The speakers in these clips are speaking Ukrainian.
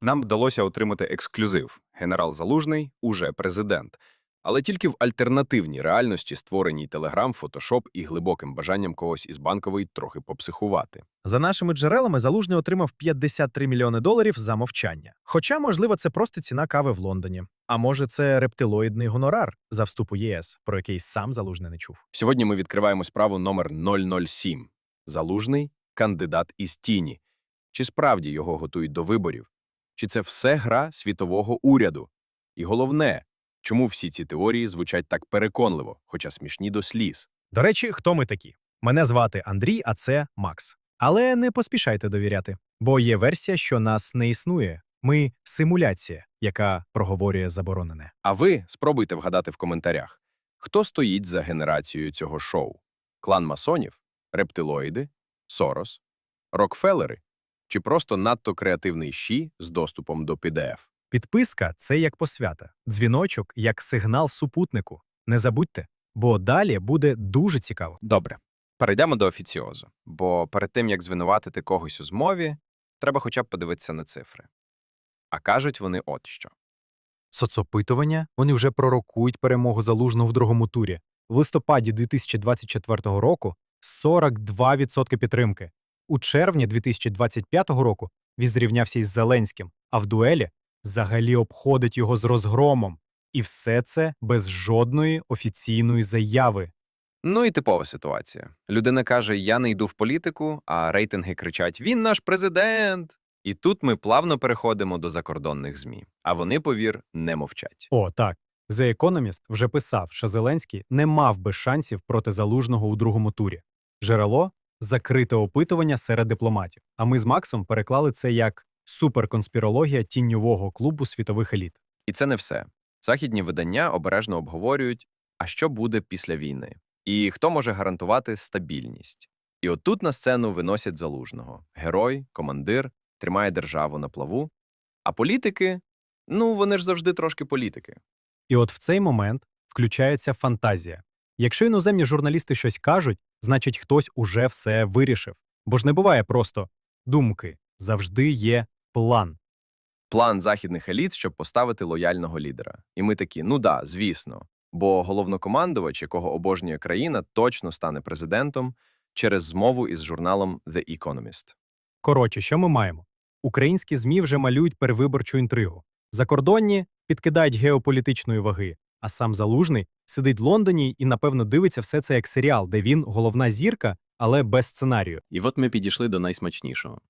Нам вдалося отримати ексклюзив. Генерал Залужний уже президент. Але тільки в альтернативній реальності, створеній Телеграм, Фотошоп і глибоким бажанням когось із банкової трохи попсихувати. За нашими джерелами, Залужний отримав 53 мільйони доларів за мовчання. Хоча, можливо, це просто ціна кави в Лондоні. А може, це рептилоїдний гонорар за вступ у ЄС, про який сам Залужний не чув. Сьогодні ми відкриваємо справу номер 007. Залужний – кандидат із тіні. Чи справді його готують до виборів? Чи це все гра світового уряду? І головне, чому всі ці теорії звучать так переконливо, хоча смішні до сліз? До речі, хто ми такі? Мене звати Андрій, а це Макс. Але не поспішайте довіряти, бо є версія, що нас не існує. Ми симуляція, яка проговорює заборонене. А ви спробуйте вгадати в коментарях, хто стоїть за генерацією цього шоу? Клан масонів? Рептилоїди? Сорос? Рокфеллери? Чи просто надто креативний щі з доступом до PDF? Підписка це як посвята, дзвіночок як сигнал супутнику. Не забудьте, бо далі буде дуже цікаво. Добре. Перейдемо до офіціозу, бо перед тим, як звинуватити когось у змові, треба хоча б подивитися на цифри. А кажуть вони от що. Соцопитування вони вже пророкують перемогу залужного в другому турі. В листопаді 2024 року 42% підтримки. У червні 2025 року він зрівнявся із Зеленським, а в дуелі взагалі обходить його з розгромом. І все це без жодної офіційної заяви. Ну і типова ситуація. Людина каже: Я не йду в політику, а рейтинги кричать: Він наш президент. І тут ми плавно переходимо до закордонних ЗМІ. А вони, повір, не мовчать. О, так. The Economist вже писав, що Зеленський не мав би шансів проти залужного у другому турі. Джерело закрите опитування серед дипломатів. А ми з Максом переклали це як суперконспірологія тіньового клубу світових еліт. І це не все. Західні видання обережно обговорюють, а що буде після війни, і хто може гарантувати стабільність. І отут на сцену виносять залужного герой, командир, тримає державу на плаву. А політики ну вони ж завжди трошки політики. І от в цей момент включається фантазія. Якщо іноземні журналісти щось кажуть, значить хтось уже все вирішив. Бо ж не буває просто думки, завжди є план. План західних еліт, щоб поставити лояльного лідера. І ми такі, ну да, звісно. Бо головнокомандувач, якого обожнює країна, точно стане президентом через змову із журналом The Economist. Коротше, що ми маємо? Українські ЗМІ вже малюють перевиборчу інтригу. Закордонні підкидають геополітичної ваги, а сам Залужний сидить в Лондоні і, напевно, дивиться все це як серіал, де він головна зірка, але без сценарію. І от ми підійшли до найсмачнішого.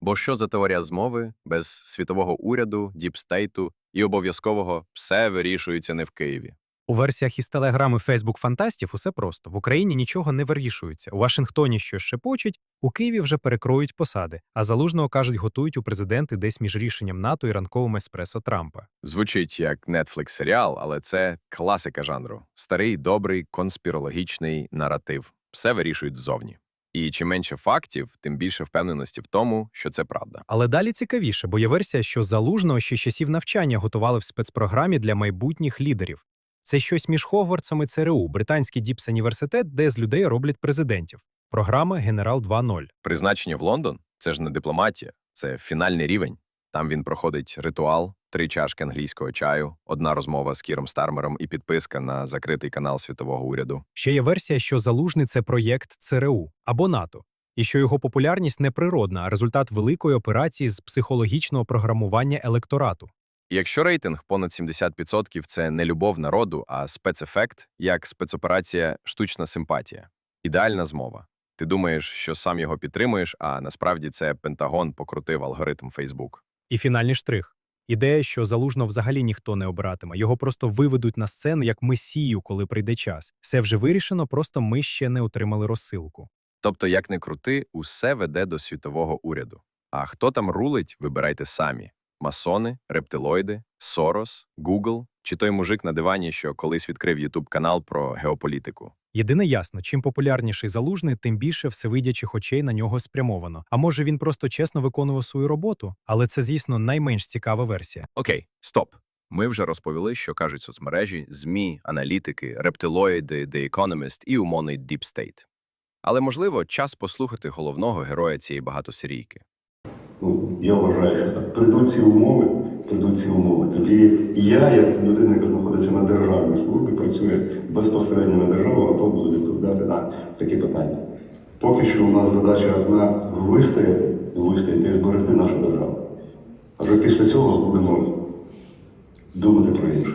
Бо що за теорія змови без світового уряду, діпстейту і обов'язкового все вирішується не в Києві? У версіях із Телеграм і Фейсбук фантастів усе просто. В Україні нічого не вирішується. У Вашингтоні щось шепочуть, у Києві вже перекроють посади, а залужного кажуть, готують у президенти десь між рішенням НАТО і ранковим еспресо Трампа. Звучить як Netflix серіал, але це класика жанру. Старий, добрий, конспірологічний наратив. Все вирішують ззовні. І чим менше фактів, тим більше впевненості в тому, що це правда. Але далі цікавіше, бо є версія, що залужного ще часів навчання готували в спецпрограмі для майбутніх лідерів. Це щось між Хогвартсом і ЦРУ, британський діпс університет, де з людей роблять президентів. Програма Генерал 2.0. Призначення в Лондон це ж не дипломатія, це фінальний рівень. Там він проходить ритуал, три чашки англійського чаю, одна розмова з Кіром Стармером і підписка на закритий канал світового уряду. Ще є версія, що залужний це проєкт ЦРУ або НАТО, і що його популярність не природна, а результат великої операції з психологічного програмування електорату. Якщо рейтинг понад 70% – це не любов народу, а спецефект, як спецоперація штучна симпатія. Ідеальна змова. Ти думаєш, що сам його підтримуєш, а насправді це Пентагон покрутив алгоритм Фейсбук. І фінальний штрих. Ідея, що залужно взагалі ніхто не обиратиме, його просто виведуть на сцену як месію, коли прийде час. Все вже вирішено, просто ми ще не отримали розсилку. Тобто, як не крути, усе веде до світового уряду. А хто там рулить, вибирайте самі: масони, рептилоїди, Сорос, Гугл чи той мужик на дивані, що колись відкрив Ютуб канал про геополітику. Єдине ясно, чим популярніший залужний, тим більше всевидячих очей на нього спрямовано. А може він просто чесно виконував свою роботу, але це, звісно, найменш цікава версія. Окей, стоп. Ми вже розповіли, що кажуть соцмережі, ЗМІ, аналітики, рептилоїди, The Economist і умовний Deep State. Але, можливо, час послухати головного героя цієї багатосерійки. Ну, я вважаю, що так. Прийдуть ці умови, прийдуть ці умови. Тоді я, як людина, яка знаходиться на державній службі, працює безпосередньо на державу, готов буду відповідати на такі питання. Поки що у нас задача одна вистояти, вистояти і зберегти нашу державу. А вже після цього будемо думати про інше.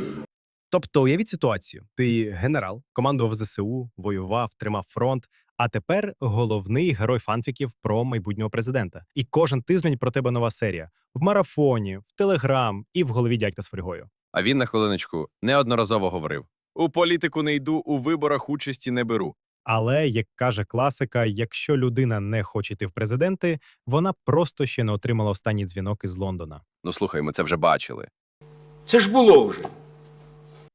Тобто, уявіть ситуацію: ти генерал, командував ЗСУ, воював, тримав фронт. А тепер головний герой фанфіків про майбутнього президента. І кожен тиждень про тебе нова серія в марафоні, в телеграм і в голові дядька з фольгою. А він на хвилиночку неодноразово говорив: у політику не йду, у виборах участі не беру. Але, як каже класика, якщо людина не хоче йти в президенти, вона просто ще не отримала останній дзвінок із Лондона. Ну слухай, ми це вже бачили. Це ж було вже.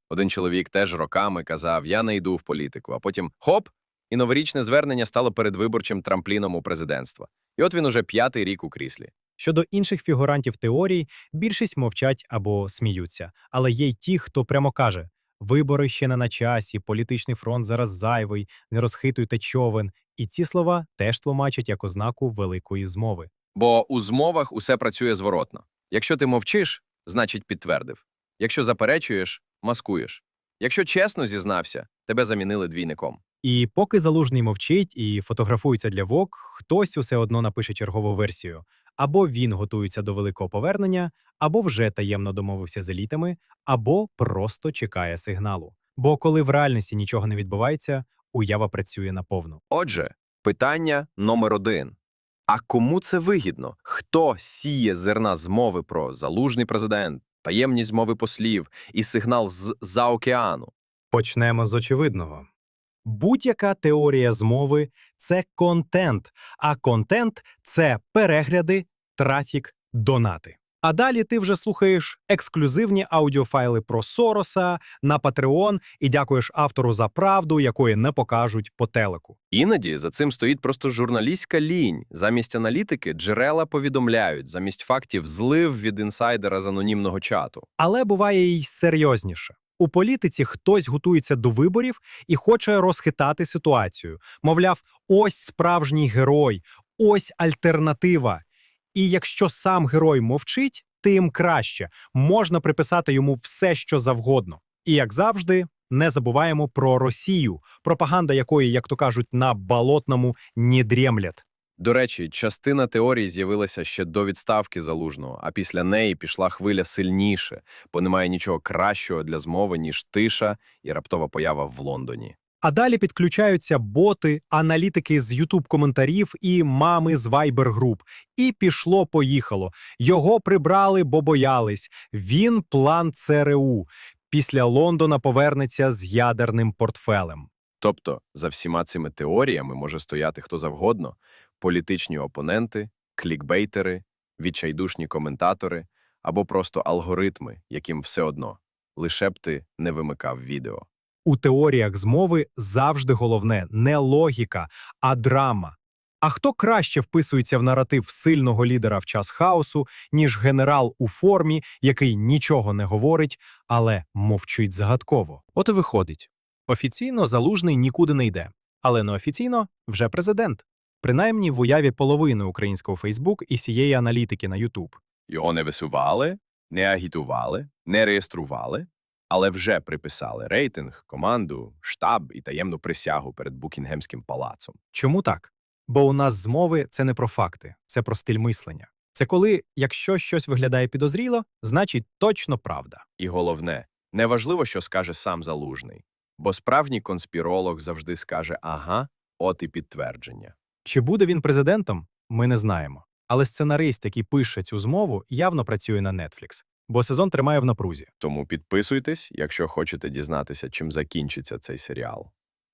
Один чоловік теж роками казав: Я не йду в політику, а потім хоп, і новорічне звернення стало передвиборчим трампліном у президентства. І от він уже п'ятий рік у кріслі. Щодо інших фігурантів теорій, більшість мовчать або сміються, але є й ті, хто прямо каже: вибори ще не на часі, політичний фронт зараз зайвий, не розхитуйте човен. І ці слова теж тлумачать як ознаку великої змови. Бо у змовах усе працює зворотно. Якщо ти мовчиш, значить підтвердив. Якщо заперечуєш, маскуєш. Якщо чесно зізнався, тебе замінили двійником. І поки залужний мовчить і фотографується для ВОК, хтось усе одно напише чергову версію. Або він готується до великого повернення, або вже таємно домовився з елітами, або просто чекає сигналу. Бо коли в реальності нічого не відбувається, уява працює наповну. Отже, питання номер один. А кому це вигідно? Хто сіє зерна змови про залужний президент, таємні змови послів і сигнал з за океану? Почнемо з очевидного. Будь-яка теорія змови це контент, а контент це перегляди, трафік, донати. А далі ти вже слухаєш ексклюзивні аудіофайли про Сороса на Patreon і дякуєш автору за правду, якої не покажуть по телеку. Іноді за цим стоїть просто журналістська лінь. Замість аналітики джерела повідомляють, замість фактів злив від інсайдера з анонімного чату. Але буває й серйозніше. У політиці хтось готується до виборів і хоче розхитати ситуацію. Мовляв, ось справжній герой, ось альтернатива. І якщо сам герой мовчить, тим краще можна приписати йому все, що завгодно. І як завжди, не забуваємо про Росію, пропаганда якої, як то кажуть, на болотному не дрємлять. До речі, частина теорії з'явилася ще до відставки залужного, а після неї пішла хвиля сильніше, бо немає нічого кращого для змови, ніж тиша і раптова поява в Лондоні. А далі підключаються боти, аналітики з youtube коментарів і мами з Viber груп. І пішло-поїхало. Його прибрали, бо боялись. Він план ЦРУ. Після Лондона повернеться з ядерним портфелем. Тобто, за всіма цими теоріями може стояти хто завгодно: політичні опоненти, клікбейтери, відчайдушні коментатори або просто алгоритми, яким все одно, лише б ти не вимикав відео. У теоріях змови завжди головне не логіка, а драма. А хто краще вписується в наратив сильного лідера в час хаосу, ніж генерал у формі, який нічого не говорить, але мовчить загадково? От і виходить. Офіційно залужний нікуди не йде, але неофіційно вже президент. Принаймні в уяві половини українського Фейсбук і всієї аналітики на Ютуб. Його не висували, не агітували, не реєстрували, але вже приписали рейтинг, команду, штаб і таємну присягу перед Букінгемським палацом. Чому так? Бо у нас змови це не про факти, це про стиль мислення. Це коли, якщо щось виглядає підозріло, значить точно правда. І головне, неважливо, що скаже сам залужний, бо справжній конспіролог завжди скаже ага, от і підтвердження. Чи буде він президентом, ми не знаємо. Але сценарист, який пише цю змову, явно працює на Netflix, бо сезон тримає в напрузі. Тому підписуйтесь, якщо хочете дізнатися, чим закінчиться цей серіал.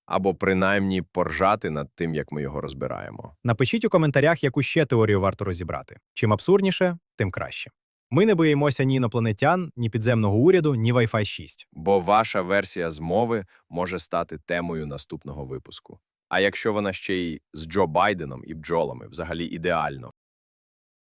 Або принаймні поржати над тим, як ми його розбираємо. Напишіть у коментарях, яку ще теорію варто розібрати. Чим абсурдніше, тим краще. Ми не боїмося ні інопланетян, ні підземного уряду, ні Wi-Fi 6. Бо ваша версія змови може стати темою наступного випуску. А якщо вона ще й з Джо Байденом і бджолами, взагалі ідеально.